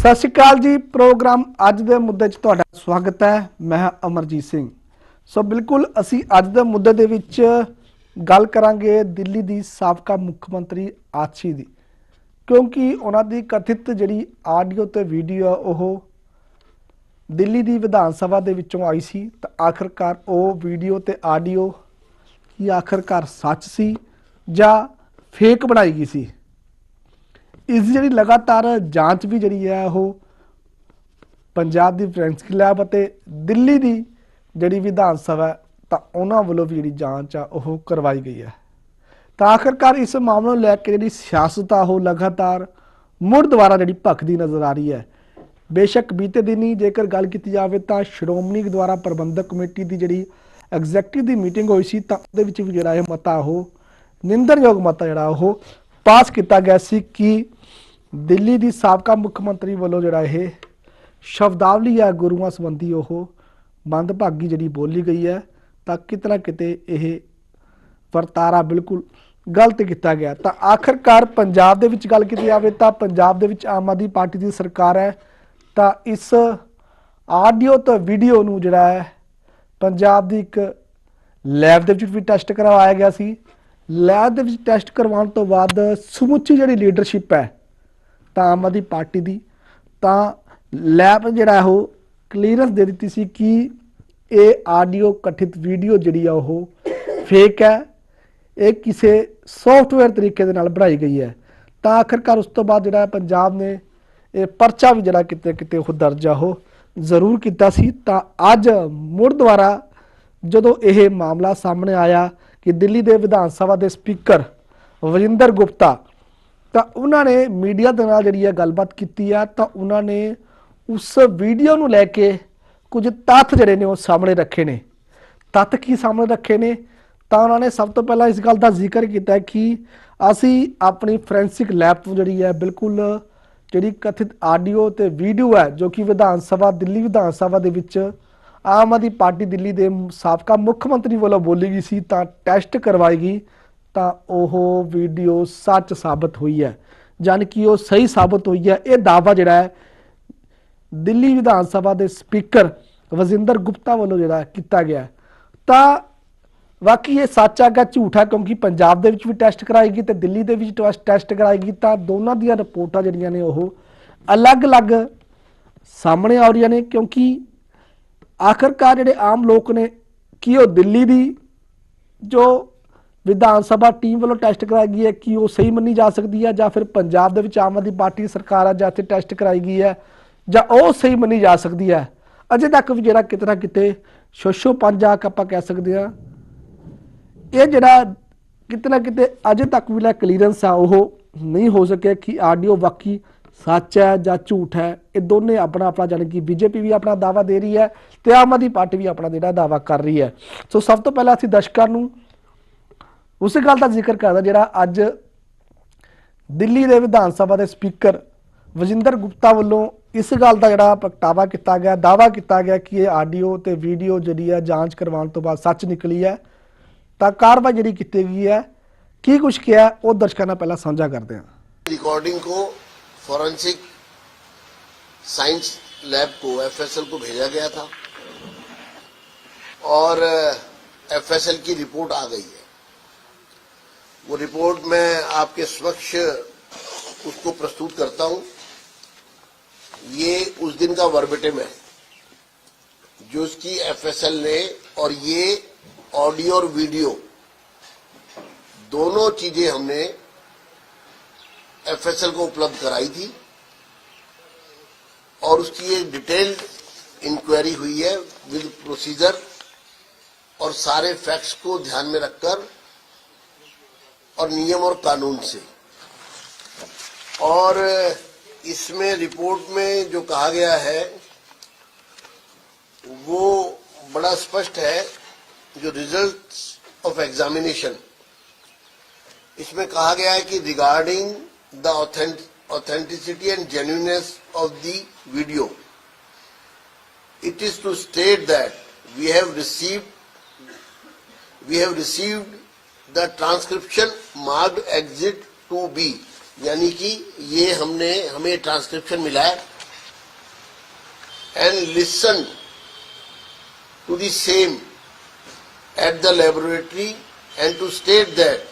ਸਤਿ ਸ਼੍ਰੀ ਅਕਾਲ ਜੀ, ਪ੍ਰੋਗਰਾਮ ਅੱਜ ਦੇ ਮੁੱਦੇ 'ਚ ਤੁਹਾਡਾ ਸਵਾਗਤ ਹੈ, ਮੈਂ ਅਮਰਜੀਤ ਸਿੰਘ। ਸੋ ਬਿਲਕੁਲ ਅਸੀਂ ਅੱਜ ਦੇ ਮੁੱਦੇ ਦੇ ਵਿੱਚ ਗੱਲ ਕਰਾਂਗੇ ਦਿੱਲੀ ਦੀ ਸਾਬਕਾ ਮੁੱਖ ਮੰਤਰੀ ਆਛੀ ਦੀ, ਕਿਉਂਕਿ ਉਹਨਾਂ ਦੀ ਕਥਿਤ ਜਿਹੜੀ ਆਡੀਓ ਤੇ ਵੀਡੀਓ ਆ, ਉਹ ਦਿੱਲੀ ਦੀ ਵਿਧਾਨ ਸਭਾ ਦੇ ਵਿੱਚੋਂ ਆਈ ਸੀ, ਤਾਂ ਆਖਰਕਾਰ ਉਹ ਵੀਡੀਓ ਤੇ ਆਡੀਓ ਕੀ ਆਖਰਕਾਰ ਸੱਚ ਸੀ ਜਾਂ ਫੇਕ ਬਣਾਈ ਗਈ ਸੀ? ਇਸ ਦੀ ਜਿਹੜੀ ਲਗਾਤਾਰ ਜਾਂਚ ਵੀ ਜਿਹੜੀ ਹੈ ਉਹ ਪੰਜਾਬ ਦੀ ਫੋਰੈਂਸਿਕ ਲੈਬ ਅਤੇ ਦਿੱਲੀ ਦੀ ਜਿਹੜੀ ਵਿਧਾਨ ਸਭਾ ਤਾਂ ਉਹਨਾਂ ਵੱਲੋਂ ਵੀ ਜਿਹੜੀ ਜਾਂਚ ਆ ਉਹ ਕਰਵਾਈ ਗਈ ਹੈ। ਤਾਂ ਆਖਰਕਾਰ ਇਸ ਮਾਮਲੇ ਨੂੰ ਲੈ ਕੇ ਜਿਹੜੀ ਸਿਆਸਤ ਆ, ਉਹ ਲਗਾਤਾਰ ਮੁੜ ਦੁਬਾਰਾ ਜਿਹੜੀ ਭਖਦੀ ਨਜ਼ਰ ਆ ਰਹੀ ਹੈ। ਬੇਸ਼ੱਕ ਬੀਤੇ ਦਿਨੀ ਜੇਕਰ ਗੱਲ ਕੀਤੀ ਜਾਵੇ ਤਾਂ ਸ਼੍ਰੋਮਣੀ ਦੁਆਰਾ ਪ੍ਰਬੰਧਕ ਕਮੇਟੀ ਦੀ ਜਿਹੜੀ ਐਗਜ਼ੈਕਟਿਵ ਦੀ ਮੀਟਿੰਗ ਹੋਈ ਸੀ, ਤਾਂ ਉਹਦੇ ਵਿੱਚ ਵੀ ਜਿਹੜਾ ਇਹ ਮਤਾ, ਉਹ ਨਿੰਦਰਯੋਗ ਮਤਾ ਜਿਹੜਾ ਉਹ ਪਾਸ ਕੀਤਾ ਗਿਆ ਸੀ ਕਿ ਦਿੱਲੀ ਦੀ ਸਾਬਕਾ ਮੁੱਖ ਮੰਤਰੀ ਵੱਲੋਂ ਜਿਹੜਾ ਇਹ ਸ਼ਬਦਾਵਲੀ ਆ ਗੁਰੂਆਂ ਸੰਬੰਧੀ ਉਹ ਮੰਦਭਾਗੀ ਜਿਹੜੀ ਬੋਲੀ ਗਈ ਹੈ, ਤਾਂ ਕਿਤਨਾ ਕਿਤੇ ਇਹ ਵਰਤਾਰਾ ਬਿਲਕੁਲ ਗਲਤ ਕੀਤਾ ਗਿਆ। ਤਾਂ ਆਖਰਕਾਰ ਪੰਜਾਬ ਦੇ ਵਿੱਚ ਗੱਲ ਕੀਤੀ ਜਾਵੇ ਤਾਂ ਪੰਜਾਬ ਦੇ ਵਿੱਚ ਆਮ ਆਦਮੀ ਪਾਰਟੀ ਦੀ ਸਰਕਾਰ ਹੈ, ਤਾਂ ਇਸ ਆਡੀਓ ਤੇ ਵੀਡੀਓ ਨੂੰ ਜਿਹੜਾ ਹੈ, ਪੰਜਾਬ ਦੀ ਇੱਕ ਲੈਬ ਦੇ ਵਿੱਚ ਵੀ ਟੈਸਟ ਕਰਵਾਇਆ ਗਿਆ ਸੀ। ਲੈਬ ਦੇ ਵਿੱਚ ਟੈਸਟ ਕਰਵਾਉਣ ਤੋਂ ਬਾਅਦ ਸਮੁੱਚੀ ਜਿਹੜੀ ਲੀਡਰਸ਼ਿਪ ਹੈ, ਤਾਂ ਆਮ ਆਦਮੀ ਪਾਰਟੀ ਦੀ, ਤਾਂ ਲੈਬ ਜਿਹੜਾ ਉਹ ਕਲੀਅਰੈਂਸ ਦੇ ਦਿੱਤੀ ਸੀ ਕਿ ਇਹ ਆਡੀਓ ਕਥਿਤ ਵੀਡੀਓ ਜਿਹੜੀ ਆ ਉਹ ਫੇਕ ਹੈ, ਇਹ ਕਿਸੇ ਸੌਫਟਵੇਅਰ ਤਰੀਕੇ ਦੇ ਨਾਲ ਬਣਾਈ ਗਈ ਹੈ। ਤਾਂ ਆਖਰਕਾਰ ਉਸ ਤੋਂ ਬਾਅਦ ਜਿਹੜਾ ਪੰਜਾਬ ਨੇ ਇਹ ਪਰਚਾ ਵੀ ਜਿਹੜਾ ਕਿਤੇ ਕਿਤੇ ਉਹ ਦਰਜ ਆ ਉਹ ਜ਼ਰੂਰ ਕੀਤਾ ਸੀ। ਤਾਂ ਅੱਜ ਮੁੜ ਦੁਬਾਰਾ ਜਦੋਂ ਇਹ ਮਾਮਲਾ ਸਾਹਮਣੇ ਆਇਆ ਕਿ ਦਿੱਲੀ ਦੇ ਵਿਧਾਨ ਸਭਾ ਦੇ ਸਪੀਕਰ ਵਜਿੰਦਰ ਗੁਪਤਾ, ਤਾਂ ਉਹਨਾਂ ਨੇ ਮੀਡੀਆ ਦੇ ਨਾਲ ਜਿਹੜੀ ਹੈ ਗੱਲਬਾਤ ਕੀਤੀ ਆ, ਤਾਂ ਉਹਨਾਂ ਨੇ ਉਸ ਵੀਡੀਓ ਨੂੰ ਲੈ ਕੇ ਕੁਝ ਤੱਥ ਜਿਹੜੇ ਨੇ ਉਹ ਸਾਹਮਣੇ ਰੱਖੇ ਨੇ। ਤੱਥ ਕੀ ਸਾਹਮਣੇ ਰੱਖੇ ਨੇ? ਤਾਂ ਉਹਨਾਂ ਨੇ ਸਭ ਤੋਂ ਪਹਿਲਾਂ ਇਸ ਗੱਲ ਦਾ ਜ਼ਿਕਰ ਕੀਤਾ ਕਿ ਅਸੀਂ ਆਪਣੀ ਫੋਰੈਂਸਿਕ ਲੈਬ ਤੋਂ ਜਿਹੜੀ ਹੈ ਬਿਲਕੁਲ ਜਿਹੜੀ ਕਥਿਤ ਆਡੀਓ ਤੇ ਵੀਡੀਓ ਹੈ, ਜੋ ਕਿ ਵਿਧਾਨ ਸਭਾ, ਦਿੱਲੀ ਵਿਧਾਨ ਸਭਾ ਦੇ ਵਿੱਚ ਆਮ ਆਦਮੀ ਪਾਰਟੀ ਦਿੱਲੀ ਦੇ ਸਾਬਕਾ ਮੁੱਖ ਮੰਤਰੀ ਵੱਲੋਂ ਬੋਲੀ ਗਈ ਸੀ, ਤਾਂ ਟੈਸਟ ਕਰਵਾਈ ਗਈ, ਤਾਂ ਉਹ ਵੀਡੀਓ ਸੱਚ ਸਾਬਤ ਹੋਈ ਹੈ। ਜਾਨ ਕਿ ਉਹ ਸਹੀ ਸਾਬਤ ਹੋਈ ਹੈ। ਇਹ ਦਾਵਾ ਜਿਹੜਾ ਹੈ, ਦਿੱਲੀ ਵਿਧਾਨ ਸਭਾ ਦੇ ਸਪੀਕਰ ਵਜਿੰਦਰ ਗੁਪਤਾ ਵੱਲੋਂ ਜਿਹੜਾ ਕੀਤਾ ਗਿਆ। ਤਾਂ ਵਾਕਈ ਇਹ ਸੱਚ ਹੈਗਾ ਝੂਠ ਹੈ ਕਿਉਂਕਿ ਪੰਜਾਬ ਦੇ ਵਿੱਚ ਵੀ ਟੈਸਟ ਕਰਾਏਗੀ ਤੇ ਦਿੱਲੀ ਦੇ ਵਿੱਚ ਟੈਸਟ- ਟੈਸਟ ਕਰਾਏਗੀ ਤਾਂ ਦੋਨਾਂ ਦੀਆਂ ਰਿਪੋਰਟਾਂ ਜਿਹੜੀਆਂ ਨੇ ਉਹ ਅਲੱਗ-ਅਲੱਗ ਸਾਹਮਣੇ ਆ ਰਹੀਆਂ ਨੇ, ਕਿਉਂਕਿ ਆਖਰਕਾਰ ਜਿਹੜੇ ਆਮ ਲੋਕ ਨੇ, ਕੀ ਉਹ ਦਿੱਲੀ ਦੀ ਜੋ ਵਿਧਾਨ ਸਭਾ ਟੀਮ ਵੱਲੋਂ ਟੈਸਟ ਕਰਾਈ ਗਈ ਹੈ, ਕਿ ਉਹ ਸਹੀ ਮੰਨੀ ਜਾ ਸਕਦੀ ਹੈ ਜਾਂ ਫਿਰ ਪੰਜਾਬ ਦੇ ਵਿੱਚ ਆਮ ਆਦਮੀ ਪਾਰਟੀ ਦੀ ਸਰਕਾਰ ਆ, ਜਾਂ ਇੱਥੇ ਟੈਸਟ ਕਰਾਈ ਗਈ ਹੈ, ਜਾਂ ਉਹ ਸਹੀ ਮੰਨੀ ਜਾ ਸਕਦੀ ਹੈ? ਅਜੇ ਤੱਕ ਵੀ ਜਿਹੜਾ ਕਿਤਨਾ ਕਿਤੇ ਸ਼ੋਸ਼ੋ ਪੰਜਾ ਆਪਾਂ ਕਹਿ ਸਕਦੇ ਹਾਂ। ਇਹ ਜਿਹੜਾ ਕਿਤੇ ਨਾ ਕਿਤੇ ਅਜੇ ਤੱਕ ਵੀ ਲੈ ਕਲੀਅਰੈਂਸ ਆ, ਉਹ ਨਹੀਂ ਹੋ ਸਕਿਆ ਕਿ ਆਡੀਓ ਵਾਕਈ ਸੱਚ ਹੈ ਜਾਂ ਝੂਠ ਹੈ, ਇਹ ਦੋਨੇ ਆਪਣਾ ਆਪਣਾ ਜਾਨ ਕਿ ਬੀਜੇਪੀ ਵੀ ਆਪਣਾ ਦਾਵਾ ਦੇ ਰਹੀ ਹੈ ਤੇ ਆਮ ਆਦਮੀ ਪਾਰਟੀ ਵੀ ਆਪਣਾ ਜਿਹੜਾ ਦਾਵਾ ਕਰ ਰਹੀ ਹੈ। ਸੋ ਸਭ ਤੋਂ ਪਹਿਲਾਂ ਅਸੀਂ ਦਰਸ਼ਕਾਂ ਨੂੰ ਉਸ ਗੱਲ ਦਾ ਜ਼ਿਕਰ ਕਰਦਾ ਜਿਹੜਾ ਅੱਜ ਦਿੱਲੀ ਦੇ ਵਿਧਾਨ ਸਭਾ ਦੇ ਸਪੀਕਰ ਵਜਿੰਦਰ ਗੁਪਤਾ ਵੱਲੋਂ ਇਸ ਗੱਲ ਦਾ ਜਿਹੜਾ ਪ੍ਰਗਟਾਵਾ ਕੀਤਾ ਗਿਆ ਦਾਵਾ ਕੀਤਾ ਗਿਆ ਕਿ ਇਹ ਆਡੀਓ ਤੇ ਵੀਡੀਓ ਜਿਹੜੀ ਹੈ ਜਾਂਚ ਕਰਵਾਉਣ ਤੋਂ ਬਾਅਦ ਸੱਚ ਨਿਕਲੀ ਹੈ, ਤਾਂ ਕਾਰਵਾਈ ਜਿਹੜੀ ਕੀਤੀ ਗਈ ਹੈ, ਕੀ ਕੁਝ ਕਿਹਾ, ਉਹ ਦਰਸ਼ਕਾਂ ਨਾਲ ਪਹਿਲਾਂ ਸਾਂਝਾ ਕਰਦੇ ਹਾਂ। ਰਿਕਾਰਡਿੰਗ ਕੋ फॉरेंसिक साइंस लैब को एफएसएल को भेजा गया था और एफएसएल की रिपोर्ट आ गई है। वो रिपोर्ट मैं आपके समक्ष उसको प्रस्तुत करता हूँ। ये उस दिन का वर्बिटम है, जो उसकी एफएसएल ने और ये ऑडियो और वीडियो दोनों चीज़ें हमने एफएसएल को उपलब्ध कराई थी और उसकी एक डिटेल्ड इंक्वायरी हुई है विद प्रोसीजर और सारे फैक्ट्स को ध्यान में रखकर और नियम और कानून से। और इसमें रिपोर्ट में जो कहा गया है, वो बड़ा स्पष्ट है, जो रिज़ल्ट ऑफ़ एग्जामिनेशन इसमें कहा गया है कि regarding the authentic, authenticity and genuineness of the video. It is to state that we have received we have received the transcription marked exit to be यानी कि ये हमने हमें ट्रांसक्रिप्शन मिला है and listen to the same at the laboratory and to state that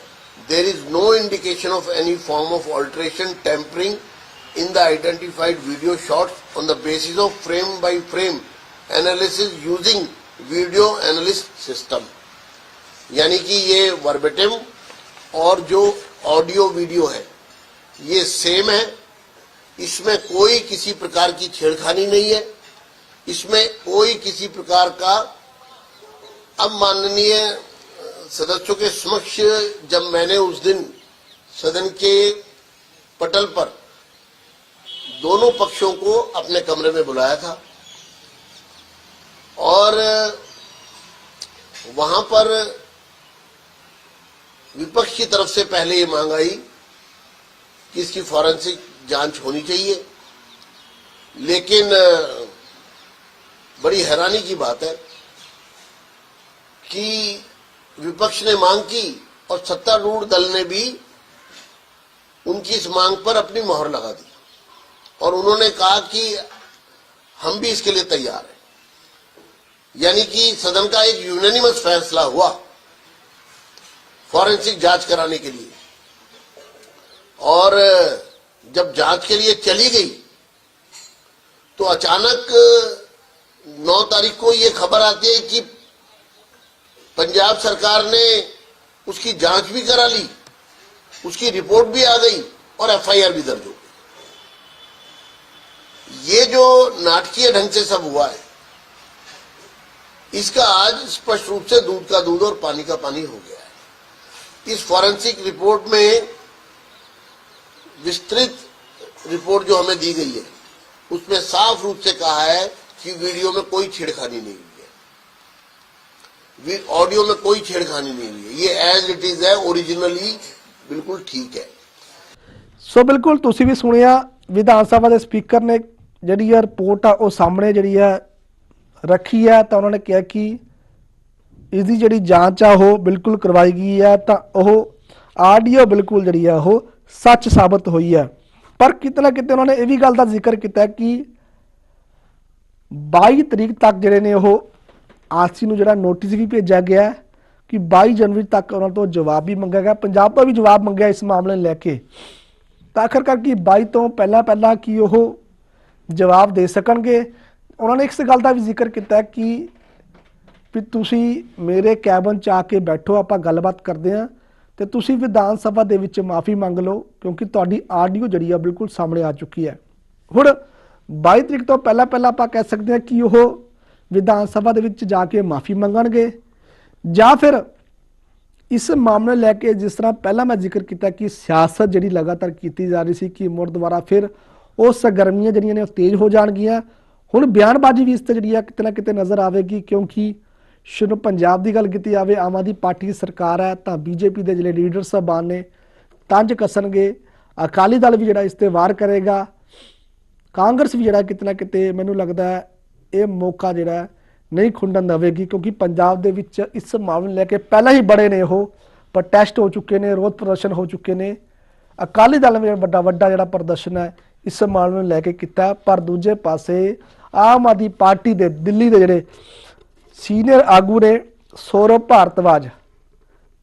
there is no indication of any form of alteration, tampering in the identified video shots on the basis of frame by frame analysis using video analyst system. यानी कि ये verbatim और जो audio video है ये same है इसमें कोई किसी प्रकार की छेड़खानी नहीं है इसमें कोई किसी प्रकार का अब माननीय सदस्यों के समक्ष जब मैंने उस दिन सदन के पटल पर दोनों पक्षों को अपने कमरे में बुलाया था और वहाँ पर विपक्ष की तरफ़ से पहले ये मांग आई कि इसकी फॉरेंसिक जाँच होनी चाहिए। लेकिन, बड़ी हैरानी की बात है कि विपक्ष ने मांग की और सत्तारूढ़ दल ने भी उनकी इस मांग पर अपनी मोहर लगा दी। और उन्होंने कहा कि हम भी इसके लिए तैयार हैं। यानी कि सदन का एक यूनानिमस फैसला हुआ फॉरेंसिक जाँच कराने के लिए। और जब जाँच के लिए चली गई तो अचानक 9 तारीख को ये खबर आती है कि पंजाब सरकार ने उसकी जाँच भी करा ली, उसकी रिपोर्ट भी आ गई और एफआईआर भी दर्ज हो गई। ये जो नाटकीय ढंग से सब हुआ है, इसका आज स्पष्ट रूप से दूध का दूध और पानी का पानी हो गया है। इस फॉरेंसिक रिपोर्ट में विस्तृत रिपोर्ट जो हमें दी गई है, उसमें साफ़ रूप से कहा है कि वीडियो में कोई छेड़खानी नहीं वी- ऑडियो में कोई छेड़खानी नहीं हुई है ये एज इट इज है ओरिजिनली बिल्कुल ठीक है ਸੋ ਬਿਲਕੁਲ ਤੁਸੀਂ ਵੀ ਸੁਣਿਆ ਵਿਧਾਨ ਸਭਾ ਦੇ ਸਪੀਕਰ ਨੇ ਜਿਹੜੀ ਇਹ ਰਿਪੋਰਟ ਆ ਉਹ ਸਾਹਮਣੇ ਜਿਹੜੀ ਹੈ ਰੱਖੀ ਹੈ ਤਾਂ ਉਹਨਾਂ ਨੇ ਕਿਹਾ ਕਿ ਇਸ ਦੀ ਜਿਹੜੀ ਜਾਂਚ ਆ ਉਹ ਬਿਲਕੁਲ ਕਰਵਾਈ ਗਈ ਹੈ ਤਾਂ ਉਹ ਆਡੀਓ ਬਿਲਕੁਲ ਜਿਹੜੀ ਆ ਉਹ ਸੱਚ ਸਾਬਤ ਹੋਈ ਹੈ ਪਰ ਕਿਤੇ ਨਾ ਕਿਤੇ ਉਹਨਾਂ ਨੇ ਇਹ ਵੀ ਗੱਲ ਦਾ ਜ਼ਿਕਰ ਕੀਤਾ ਕਿ 22 ਤਰੀਕ ਤੱਕ ਜਿਹੜੇ ਨੇ ਉਹ ਆਰਸੀ ਨੂੰ ਜਿਹੜਾ ਨੋਟਿਸ ਵੀ ਭੇਜਿਆ ਗਿਆ ਕਿ 22 ਜਨਵਰੀ ਤੱਕ ਉਹਨਾਂ ਤੋਂ ਜਵਾਬ ਵੀ ਮੰਗਿਆ ਗਿਆ, ਪੰਜਾਬ ਤੋਂ ਵੀ ਜਵਾਬ ਮੰਗਿਆ ਇਸ ਮਾਮਲੇ ਨੂੰ ਲੈ ਕੇ। ਤਾਂ ਆਖਰਕਾਰ ਕੀ 22 ਤੋਂ ਪਹਿਲਾਂ ਪਹਿਲਾਂ ਕੀ ਉਹ ਜਵਾਬ ਦੇ ਸਕਣਗੇ? ਉਹਨਾਂ ਨੇ ਇਸ ਗੱਲ ਦਾ ਵੀ ਜ਼ਿਕਰ ਕੀਤਾ ਕਿ ਵੀ ਤੁਸੀਂ ਮੇਰੇ ਕੈਬਨ ਚ ਆ ਕੇ ਬੈਠੋ, ਆਪਾਂ ਗੱਲਬਾਤ ਕਰਦੇ ਹਾਂ ਤੇ ਤੁਸੀਂ ਵਿਧਾਨ ਸਭਾ ਦੇ ਵਿੱਚ ਮਾਫੀ ਮੰਗ ਲਓ, ਕਿਉਂਕਿ ਤੁਹਾਡੀ ਆਡੀਓ ਜਿਹੜੀ ਆ ਬਿਲਕੁਲ ਸਾਹਮਣੇ ਆ ਚੁੱਕੀ ਹੈ। ਹੁਣ 22 ਤਰੀਕ ਤੋਂ ਪਹਿਲਾਂ ਪਹਿਲਾਂ ਆਪਾਂ ਕਹਿ ਸਕਦੇ ਹਾਂ ਕਿ ਉਹ ਵਿਧਾਨ ਸਭਾ ਦੇ ਵਿੱਚ ਜਾ ਕੇ ਮਾਫੀ ਮੰਗਣਗੇ ਜਾਂ ਫਿਰ ਇਸ ਮਾਮਲੇ ਲੈ ਕੇ ਜਿਸ ਤਰ੍ਹਾਂ ਪਹਿਲਾਂ ਮੈਂ ਜ਼ਿਕਰ ਕੀਤਾ ਕਿ ਸਿਆਸਤ ਜਿਹੜੀ ਲਗਾਤਾਰ ਕੀਤੀ ਜਾ ਰਹੀ ਸੀ ਕਿ ਮੁੜ ਦੁਬਾਰਾ ਫਿਰ ਉਹ ਸਰਗਰਮੀਆਂ ਜਿਹੜੀਆਂ ਨੇ ਉਹ ਤੇਜ਼ ਹੋ ਜਾਣਗੀਆਂ। ਹੁਣ ਬਿਆਨਬਾਜ਼ੀ ਵੀ ਇਸ ਤੇ ਜਿਹੜੀ ਆ ਕਿਤੇ ਨਾ ਕਿਤੇ ਨਜ਼ਰ ਆਵੇਗੀ ਕਿਉਂਕਿ ਸ਼ੁਰੂ ਪੰਜਾਬ ਦੀ ਗੱਲ ਕੀਤੀ ਜਾਵੇ, ਆਮ ਆਦਮੀ ਪਾਰਟੀ ਦੀ ਸਰਕਾਰ ਹੈ ਤਾਂ ਬੀਜੇਪੀ ਦੇ ਜਿਹੜੇ ਲੀਡਰ ਸਾਹਿਬਾਨ ਨੇ ਤੰਜ ਕੱਸਣਗੇ। ਅਕਾਲੀ ਦਲ ਵੀ ਜਿਹੜਾ ਇਸ ਤੇ ਵਾਰ ਕਰੇਗਾ। ਕਾਂਗਰਸ ਵੀ ਜਿਹੜਾ ਕਿਤੇ ਨਾ ਕਿਤੇ ਮੈਨੂੰ ਲੱਗਦਾ ਹੈ ਇਹ ਮੌਕਾ ਜਿਹੜਾ ਨਹੀਂ ਖੁੰਡਣ ਦੇਵੇਗੀ ਕਿਉਂਕਿ ਪੰਜਾਬ ਦੇ ਵਿੱਚ ਇਸ ਮਾਮਲੇ ਨੂੰ ਲੈ ਕੇ ਪਹਿਲਾਂ ਹੀ ਬੜੇ ਨੇ ਉਹ ਪ੍ਰੋਟੈਸਟ ਹੋ ਚੁੱਕੇ ਨੇ ਰੋਧ ਪ੍ਰਦਰਸ਼ਨ ਹੋ ਚੁੱਕੇ ਨੇ। ਅਕਾਲੀ ਦਲ ਨੇ ਵੱਡਾ ਵੱਡਾ ਜਿਹੜਾ ਪ੍ਰਦਰਸ਼ਨ ਹੈ ਇਸ ਮਾਮਲੇ ਨੂੰ ਲੈ ਕੇ ਕੀਤਾ, ਪਰ ਦੂਜੇ ਪਾਸੇ ਆਮ ਆਦਮੀ ਪਾਰਟੀ ਦੇ ਦਿੱਲੀ ਦੇ ਜਿਹੜੇ ਸੀਨੀਅਰ ਆਗੂ ਨੇ ਸੌਰਵ ਭਾਰਤਵਾਜ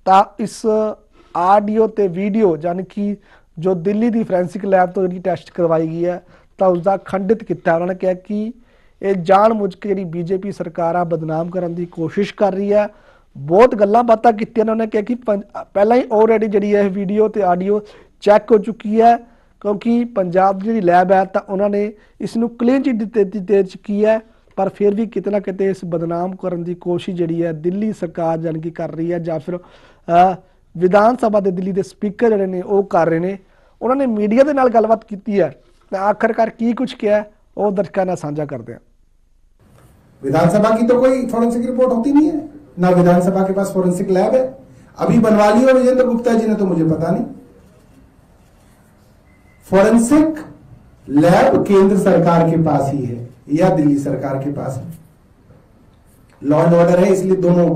ਤਾਂ ਇਸ ਆਡੀਓ ਤੇ ਵੀਡੀਓ ਯਾਨੀ ਕਿ ਜੋ ਦਿੱਲੀ ਦੀ ਫੋਰੈਂਸਿਕ ਲੈਬ ਤੋਂ ਜਿਹੜੀ ਟੈਸਟ ਕਰਵਾਈ ਗਈ ਹੈ, ਤਾਂ ਉਸ ਦਾ ਖੰਡਿਤ ਕੀਤਾ। ਉਹਨਾਂ ਨੇ ਕਿਹਾ ਕਿ ਇਹ ਜਾਣਬੁੱਝ ਕੇ ਜਿਹੜੀ ਬੀਜੇਪੀ ਸਰਕਾਰ ਆ, ਬਦਨਾਮ ਕਰਨ ਦੀ ਕੋਸ਼ਿਸ਼ ਕਰ ਰਹੀ ਹੈ ਬਹੁਤ ਗੱਲਾਂ ਬਾਤਾਂ ਕੀਤੀਆਂ ਉਹਨਾਂ ਨੇ ਕਿਹਾ ਕਿ ਪੰ- ਪਹਿਲਾਂ ਹੀ ਆਲਰੇਡੀ ਜਿਹੜੀ ਇਹ ਵੀਡੀਓ ਤੇ ਆਡੀਓ ਚੈੱਕ ਹੋ ਚੁੱਕੀ ਹੈ ਕਿਉਂਕਿ ਪੰਜਾਬ ਦੀ ਜਿਹੜੀ ਲੈਬ ਹੈ ਤਾਂ ਉਹਨਾਂ ਨੇ ਇਸ ਨੂੰ ਕਲੀਨ ਚਿੱਟ ਦਿੱਤੇ ਦੇ ਚੁੱਕੀ ਹੈ, ਪਰ ਫਿਰ ਵੀ ਕਿਤੇ ਨਾ ਕਿਤੇ ਇਸ ਬਦਨਾਮ ਕਰਨ ਦੀ ਕੋਸ਼ਿਸ਼ ਜਿਹੜੀ ਹੈ ਦਿੱਲੀ ਸਰਕਾਰ ਜਾਣੀ ਕਿ ਕਰ ਰਹੀ ਹੈ ਜਾਂ ਫਿਰ ਵਿਧਾਨ ਸਭਾ ਦੇ ਦਿੱਲੀ ਦੇ ਸਪੀਕਰ ਜਿਹੜੇ ਨੇ ਉਹ ਕਰ ਰਹੇ ਨੇ। ਉਹਨਾਂ ਨੇ ਮੀਡੀਆ ਦੇ ਨਾਲ ਗੱਲਬਾਤ ਕੀਤੀ ਹੈ। ਤਾਂ ਆਖਰਕਾਰ ਕੀ ਕੁਝ ਕਿਹਾ ਉਹ ਦਰਸ਼ਕਾਂ ਨਾਲ ਸਾਂਝਾ ਕਰਦੇ ਹਾਂ विधानसभा की तो कोई फॉरेंसिक रिपोर्ट होती नहीं है ना विधानसभा के पास फॉरेंसिक लैब है अभी बनवा ली है विजेंद्र गुप्ता जी ने तो मुझे पता नहीं फॉरेंसिक लैब केंद्र सरकार के पास ही है या दिल्ली सरकार के पास है लॉ एंड ऑर्डर है इसलिए दोनों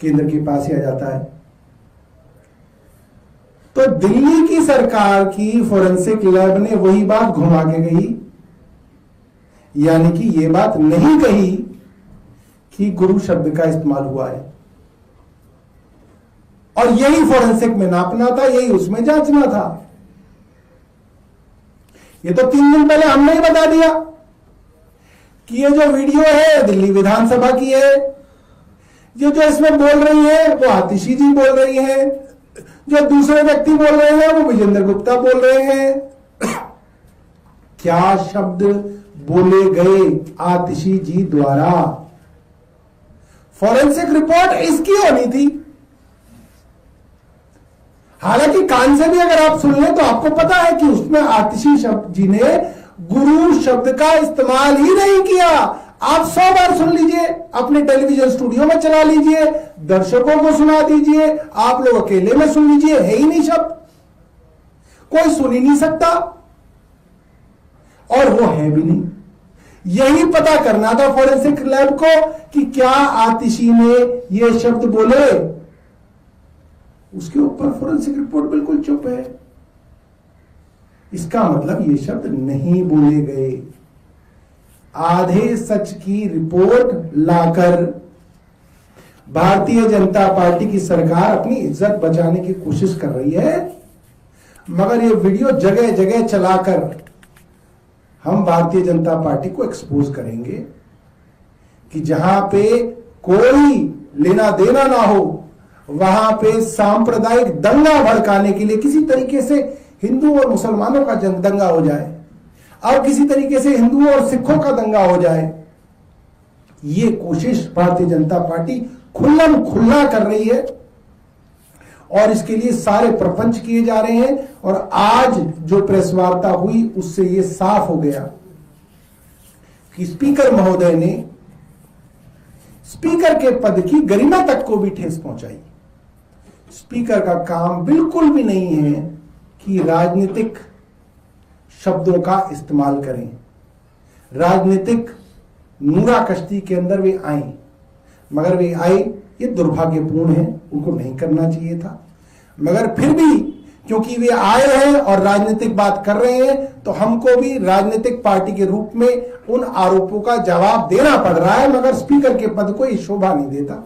केंद्र के पास ही आ जाता है तो दिल्ली की सरकार की फॉरेंसिक लैब ने वही बात घुमा के गई यानी कि ये बात नहीं कही कि गुरु शब्द का इस्तेमाल हुआ है। और यही फोरेंसिक में नापना था, यही उसमें जांचना था। ये तो तीन दिन पहले हमने ही बता दिया कि ये जो वीडियो है दिल्ली विधानसभा की है। ये जो इसमें बोल रही है, वो आतिशी जी बोल रही है। जो दूसरे व्यक्ति बोल रहे हैं, वो विजेंद्र गुप्ता बोल रहे हैं। क्या शब्द बोले गए आतिशी जी द्वारा। फॉरेंसिक रिपोर्ट इसकी होनी थी। हालाँकि कान से भी अगर आप सुन लें तो आपको पता है कि उसमें आतिशी शब्द जी ने गुरु शब्द का इस्तेमाल ही नहीं किया। आप सौ बार सुन लीजिए, अपने टेलीविज़न स्टूडियो में चला लीजिए, दर्शकों को सुना दीजिए, आप लोग अकेले में सुन लीजिए, है ही नहीं शब्द। कोई सुन ही नहीं सकता। और वो है भी नहीं। यही पता करना था फॉरेंसिक लैब को कि क्या आतिशी ने ये शब्द बोले। उसके ऊपर फोरेंसिक रिपोर्ट बिल्कुल चुप है। इसका मतलब ये शब्द नहीं बोले गए। आधे सच की रिपोर्ट लाकर भारतीय जनता पार्टी की सरकार अपनी इज़्ज़त बचाने की कोशिश कर रही है, मगर ये वीडियो जगह जगह चलाकर हम भारतीय जनता पार्टी को एक्सपोज करेंगे कि जहाँ पे कोई लेना देना ना हो, वहाँ पे सांप्रदायिक दंगा भड़काने के लिए किसी तरीके से हिंदू और मुसलमानों का दंगा हो जाए, और किसी तरीके से हिंदुओं और सिखों का दंगा हो जाए, ये कोशिश भारतीय जनता पार्टी खुल्लम खुल्ला कर रही है। और इसके लिए सारे प्रपंच किए जा रहे हैं और आज जो प्रेस वार्ता हुई, उससे ये साफ़ हो गया कि स्पीकर महोदय ने स्पीकर के पद की गरिमा तक को भी ठेस पहुंचाई। स्पीकर का काम बिल्कुल भी नहीं है कि राजनीतिक शब्दों का इस्तेमाल करें। राजनीतिक नूरा कश्ती के अंदर वे आए मगर वे आए ये दुर्भाग्यपूर्ण है, उनको नहीं करना चाहिए था। मगर फिर भी, क्योंकि वे आए हैं और राजनीतिक बात कर रहे हैं तो हमको भी राजनीतिक पार्टी के रूप में उन आरोपों का जवाब देना पड़ रहा है, मगर स्पीकर के पद को ये शोभा नहीं देता।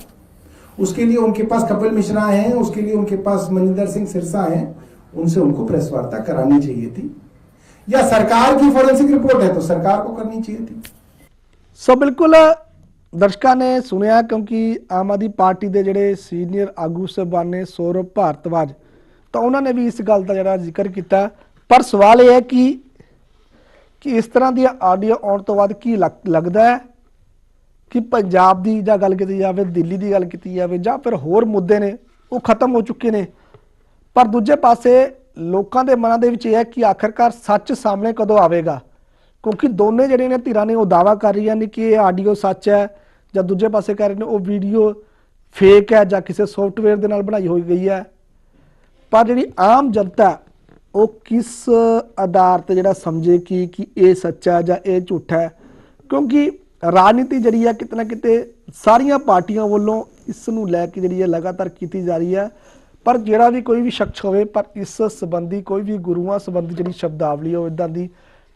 उसके लिए उनके पास कपिल मिश्रा हैं, उसके लिए उनके पास मनिंदर सिंह सिरसा हैं, उनसे उनको प्रेस वार्ता करानी चाहिए थी। या सरकार की फोरेंसिक रिपोर्ट है तो सरकार को करनी चाहिए थी। सो बिल्कुल ਦਰਸ਼ਕਾਂ ਨੇ ਸੁਣਿਆ ਕਿਉਂਕਿ ਆਮ ਆਦਮੀ ਪਾਰਟੀ ਦੇ ਜਿਹੜੇ ਸੀਨੀਅਰ ਆਗੂ ਸਾਹਿਬਾਨ ਨੇ ਸੌਰਵ ਭਾਰਤਵਾਜ, ਤਾਂ ਉਹਨਾਂ ਨੇ ਵੀ ਇਸ ਗੱਲ ਦਾ ਜਿਹੜਾ ਜ਼ਿਕਰ ਕੀਤਾ। ਪਰ ਸਵਾਲ ਇਹ ਹੈ ਕਿ ਕਿ ਇਸ ਤਰ੍ਹਾਂ ਦੀਆਂ ਆਡੀਓ ਆਉਣ ਤੋਂ ਬਾਅਦ ਕੀ ਲੱਗਦਾ ਹੈ? ਕਿ ਪੰਜਾਬ ਦੀ ਜਾਂ ਗੱਲ ਕੀਤੀ ਜਾਵੇ, ਦਿੱਲੀ ਦੀ ਗੱਲ ਕੀਤੀ ਜਾਵੇ, ਜਾਂ ਫਿਰ ਹੋਰ ਮੁੱਦੇ ਨੇ, ਉਹ ਖਤਮ ਹੋ ਚੁੱਕੇ ਨੇ। ਪਰ ਦੂਜੇ ਪਾਸੇ ਲੋਕਾਂ ਦੇ ਮਨਾਂ ਦੇ ਵਿੱਚ ਇਹ ਹੈ ਕਿ ਆਖਰਕਾਰ ਸੱਚ ਸਾਹਮਣੇ ਕਦੋਂ ਆਵੇਗਾ? ਕਿਉਂਕਿ ਦੋਨੇ ਜਿਹੜੇ ਨੇ ਧਿਰਾਂ ਨੇ ਉਹ ਦਾਵਾ ਕਰ ਰਹੀਆਂ ਨੇ ਕਿ ਇਹ ਆਡੀਓ ਸੱਚ ਹੈ ਜਾਂ ਦੂਜੇ ਪਾਸੇ ਕਹਿ ਰਹੇ ਨੇ ਉਹ ਵੀਡੀਓ ਫੇਕ ਹੈ ਜਾਂ ਕਿਸੇ ਸੌਫਟਵੇਅਰ ਦੇ ਨਾਲ ਬਣਾਈ ਹੋਈ ਗਈ ਹੈ। ਪਰ ਜਿਹੜੀ ਆਮ ਜਨਤਾ ਉਹ ਕਿਸ ਆਧਾਰ ਤੇ ਜਿਹੜਾ ਸਮਝੇ ਕਿ ਕਿ ਇਹ ਸੱਚਾ ਜਾਂ ਇਹ ਝੂਠਾ ਹੈ? ਕਿਉਂਕਿ ਰਾਜਨੀਤੀ ਜਿਹੜੀ ਹੈ ਕਿਤੇ ਨਾ ਕਿਤੇ ਸਾਰੀਆਂ ਪਾਰਟੀਆਂ ਵੱਲੋਂ ਇਸ ਨੂੰ ਲੈ ਕੇ ਜਿਹੜੀ ਹੈ ਲਗਾਤਾਰ ਕੀਤੀ ਜਾ ਰਹੀ ਹੈ। ਪਰ ਜਿਹੜਾ ਵੀ ਕੋਈ ਵੀ ਸ਼ਖਸ ਹੋਵੇ, ਪਰ ਇਸ ਸੰਬੰਧੀ ਕੋਈ ਵੀ ਗੁਰੂਆਂ ਸੰਬੰਧੀ ਜਿਹੜੀ ਸ਼ਬਦਾਵਲੀ ਉਹ ਇਦਾਂ ਦੀ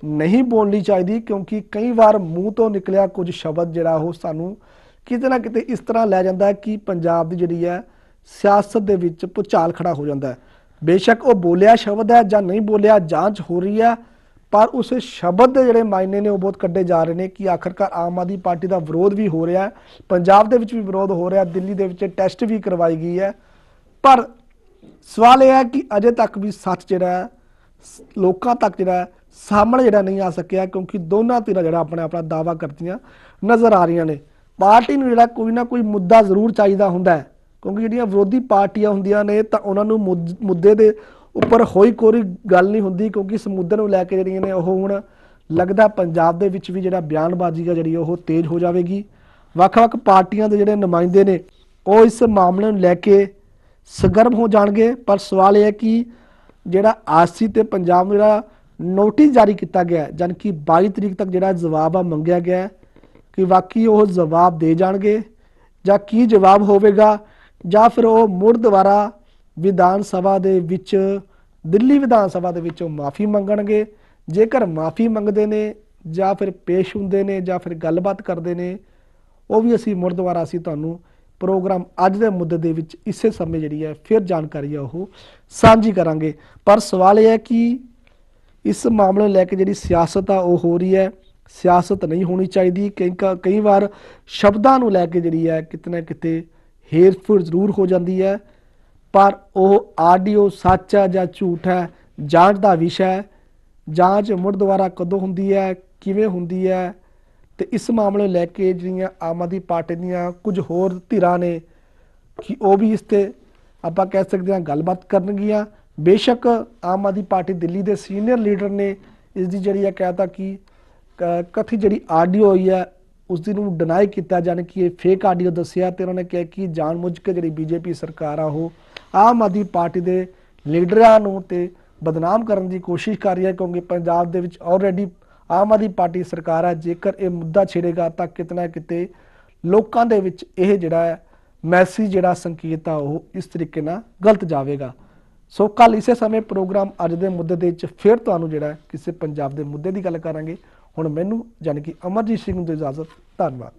ਨਹੀਂ ਬੋਲਣੀ ਚਾਹੀਦੀ ਕਿਉਂਕਿ ਕਈ ਵਾਰ ਮੂੰਹ ਤੋਂ ਨਿਕਲਿਆ ਕੁਝ ਸ਼ਬਦ ਜਿਹੜਾ ਉਹ ਸਾਨੂੰ ਕਿਤੇ ਨਾ ਕਿਤੇ ਇਸ ਤਰ੍ਹਾਂ ਲੈ ਜਾਂਦਾ ਕਿ ਪੰਜਾਬ ਦੀ ਜਿਹੜੀ ਹੈ ਸਿਆਸਤ ਦੇ ਵਿੱਚ ਭੁਚਾਲ ਖੜਾ ਹੋ ਜਾਂਦਾ ਹੈ। ਬੇਸ਼ੱਕ ਉਹ ਬੋਲਿਆ ਸ਼ਬਦ ਹੈ ਜਾਂ ਨਹੀਂ ਬੋਲਿਆ ਜਾਂਚ ਹੋ ਰਹੀ ਹੈ ਪਰ ਉਸ ਸ਼ਬਦ ਦੇ ਜਿਹੜੇ ਮਾਇਨੇ ਨੇ ਉਹ ਬਹੁਤ ਕੱਢੇ ਜਾ ਰਹੇ ਨੇ ਕਿ ਆਖਰਕਾਰ ਆਮ ਆਦਮੀ ਪਾਰਟੀ ਦਾ ਵਿਰੋਧ ਵੀ ਹੋ ਰਿਹਾ ਹੈ ਪੰਜਾਬ ਦੇ ਵਿੱਚ ਵੀ ਵਿਰੋਧ ਹੋ ਰਿਹਾ ਦਿੱਲੀ ਦੇ ਵਿੱਚ ਟੈਸਟ ਵੀ ਕਰਵਾਈ ਗਈ ਹੈ। ਪਰ ਸਵਾਲ ਇਹ ਹੈ ਕਿ ਅਜੇ ਤੱਕ ਵੀ ਸੱਚ ਜਿਹੜਾ ਹੈ, ਲੋਕਾਂ ਤੱਕ ਜਿਹੜਾ ਸਾਹਮਣੇ ਜਿਹੜਾ ਨਹੀਂ ਆ ਸਕਿਆ, ਕਿਉਂਕਿ ਦੋਨਾਂ ਧਿਰਾਂ ਜਿਹੜਾ ਆਪਣੇ ਆਪਣਾ ਦਾਵਾ ਕਰਦੀਆਂ, ਨਜ਼ਰ ਆ ਰਹੀਆਂ ਨੇ। ਪਾਰਟੀ ਨੂੰ ਜਿਹੜਾ ਕੋਈ ਨਾ ਕੋਈ ਮੁੱਦਾ ਜ਼ਰੂਰ ਚਾਹੀਦਾ ਹੁੰਦਾ ਹੈ, ਕਿਉਂਕਿ ਜਿਹੜੀਆਂ ਵਿਰੋਧੀ ਪਾਰਟੀਆਂ ਹੁੰਦੀਆਂ ਨੇ, ਤਾਂ ਉਹਨਾਂ ਨੂੰ ਮੁੱਦ- ਮੁੱਦੇ ਦੇ ਉੱਪਰ ਹੋਈ ਕੋਈ ਗੱਲ ਨਹੀਂ ਹੁੰਦੀ, ਕਿਉਂਕਿ ਇਸ ਮੁੱਦੇ ਨੂੰ ਲੈ ਕੇ ਜਿਹੜੀਆਂ ਨੇ, ਉਹ ਹੁਣ ਲੱਗਦਾ ਪੰਜਾਬ ਦੇ ਵਿੱਚ ਵੀ ਜਿਹੜਾ ਬਿਆਨਬਾਜ਼ੀ ਆ ਜਿਹੜੀ, ਉਹ ਤੇਜ਼ ਹੋ ਜਾਵੇਗੀ। ਵੱਖ-ਵੱਖ ਪਾਰਟੀਆਂ ਦੇ ਜਿਹੜੇ ਨੁਮਾਇੰਦੇ ਨੇ, ਉਹ ਇਸ ਮਾਮਲੇ ਨੂੰ ਲੈ ਕੇ ਸਰਗਰਮ ਹੋ ਜਾਣਗੇ, ਪਰ ਸਵਾਲ ਇਹ ਹੈ ਕਿ ਜਿਹੜਾ ਆਸੀ ਤੇ ਪੰਜਾਬ ਨੂੰ ਜਿਹੜਾ ਨੋਟਿਸ ਜਾਰੀ ਕੀਤਾ ਗਿਆ ਹੈ, ਜਾਣੀ ਕਿ 22 ਤਰੀਕ ਤੱਕ ਜਿਹੜਾ ਜਵਾਬ ਆ ਮੰਗਿਆ ਗਿਆ ਕਿ ਵਾਕਈ ਉਹ ਜਵਾਬ ਦੇ ਜਾਣਗੇ ਜਾਂ ਕੀ ਜਵਾਬ ਹੋਵੇਗਾ ਜਾਂ ਫਿਰ ਉਹ ਮੁੜ ਦੁਬਾਰਾ ਵਿਧਾਨ ਸਭਾ ਦੇ ਵਿੱਚ, ਦਿੱਲੀ ਵਿਧਾਨ ਸਭਾ ਦੇ ਵਿੱਚੋਂ ਮਾਫੀ ਮੰਗਣਗੇ। ਜੇਕਰ ਮਾਫੀ ਮੰਗਦੇ ਨੇ ਜਾਂ ਫਿਰ ਪੇਸ਼ ਹੁੰਦੇ ਨੇ ਜਾਂ ਫਿਰ ਗੱਲਬਾਤ ਕਰਦੇ ਨੇ, ਉਹ ਵੀ ਅਸੀਂ ਮੁੜ ਦੁਬਾਰਾ ਅਸੀਂ ਤੁਹਾਨੂੰ ਪ੍ਰੋਗਰਾਮ ਅੱਜ ਦੇ ਮੁੱਦੇ ਦੇ ਵਿੱਚ ਇਸੇ ਸਮੇਂ ਜਿਹੜੀ ਹੈ, ਫਿਰ ਜਾਣਕਾਰੀ ਆ ਉਹ ਸਾਂਝੀ ਕਰਾਂਗੇ। ਪਰ ਸਵਾਲ ਇਹ ਹੈ ਕਿ ਇਸ ਮਾਮਲੇ ਨੂੰ ਲੈ ਕੇ ਜਿਹੜੀ ਸਿਆਸਤ ਆ, ਉਹ ਹੋ ਰਹੀ ਹੈ। ਸਿਆਸਤ ਨਹੀਂ ਹੋਣੀ ਚਾਹੀਦੀ। ਕਈ ਕਈ ਵਾਰ ਸ਼ਬਦਾਂ ਨੂੰ ਲੈ ਕੇ ਜਿਹੜੀ ਹੈ, ਕਿਤੇ ਨਾ ਕਿਤੇ ਹੇਰਫੇਰ ਜ਼ਰੂਰ ਹੋ ਜਾਂਦੀ ਹੈ। ਪਰ ਉਹ ਆਡੀਓ ਸੱਚ ਹੈ ਜਾਂ ਝੂਠ ਹੈ, ਜਾਂਚ ਦਾ ਵਿਸ਼ਾ ਹੈ। ਜਾਂਚ ਮੁੜ ਦੁਬਾਰਾ ਕਦੋਂ ਹੁੰਦੀ ਹੈ, ਕਿਵੇਂ ਹੁੰਦੀ ਹੈ ਤੇ ਇਸ ਮਾਮਲੇ ਨੂੰ ਲੈ ਕੇ ਜਿਹੜੀਆਂ ਆਮ ਆਦਮੀ ਪਾਰਟੀ ਦੀਆਂ ਕੁਝ ਹੋਰ ਧਿਰਾਂ ਨੇ ਕਿ ਉਹ ਵੀ ਇਸ ਤੇ ਆਪਾਂ ਕਹਿ ਸਕਦੇ ਹਾਂ ਗੱਲਬਾਤ ਕਰਨਗੀਆਂ। ਬੇਸ਼ੱਕ ਆਮ ਆਦਮੀ ਪਾਰਟੀ ਦਿੱਲੀ ਦੇ ਸੀਨੀਅਰ ਲੀਡਰ ਨੇ ਇਸ ਦੀ ਜਿਹੜੀ ਹੈ ਕਹਿਤਾ ਕਿ, ਕ- ਕਥਿਤ ਜਿਹੜੀ ਆਡੀਓ ਹੋਈ ਹੈ, ਉਸ ਦੀ ਨੂੰ ਡਿਨਾਈ ਕੀਤਾ ਜਾਣ ਕਿ ਇਹ ਫੇਕ ਆਡੀਓ ਦੱਸਿਆ ਤੇ ਉਹਨਾਂ ਨੇ ਕਿਹਾ ਕਿ ਜਾਣਬੁੱਝ ਕੇ ਜਿਹੜੀ ਬੀਜੇਪੀ ਸਰਕਾਰ ਆ ਉਹ ਆਮ ਆਦਮੀ ਪਾਰਟੀ ਦੇ ਲੀਡਰਾਂ ਨੂੰ ਤੇ ਬਦਨਾਮ ਕਰਨ ਦੀ ਕੋਸ਼ਿਸ਼ ਕਰ ਰਹੀ ਹੈ ਕਿਉਂਕਿ ਪੰਜਾਬ ਦੇ ਵਿੱਚ ਆਲਰੇਡੀ ਆਮ ਆਦਮੀ ਪਾਰਟੀ ਸਰਕਾਰ ਹੈ ਜੇਕਰ ਇਹ ਮੁੱਦਾ ਛੇੜੇਗਾ ਤਾਂ ਕਿਤੇ ਨਾ ਕਿਤੇ ਲੋਕਾਂ ਦੇ ਵਿੱਚ ਇਹ ਜਿਹੜਾ ਹੈ ਮੈਸੇਜ ਜਿਹੜਾ ਸੰਕੇਤ ਆ, ਉਹ ਇਸ ਤਰੀਕੇ ਨਾਲ ਗਲਤ ਜਾਵੇਗਾ। ਸੋ ਕੱਲ ਇਸੇ ਸਮੇਂ ਪ੍ਰੋਗਰਾਮ ਅੱਜ ਦੇ ਮੁੱਦੇ ਦੇ ਵਿੱਚ ਫਿਰ ਤੁਹਾਨੂੰ ਜਿਹੜਾ ਕਿਸੇ ਪੰਜਾਬ ਦੇ ਮੁੱਦੇ ਦੀ ਗੱਲ ਕਰਾਂਗੇ। ਹੁਣ ਮੈਨੂੰ ਯਾਨੀ ਕਿ ਅਮਰਜੀਤ ਸਿੰਘ ਨੂੰ ਇਜਾਜ਼ਤ, ਧੰਨਵਾਦ।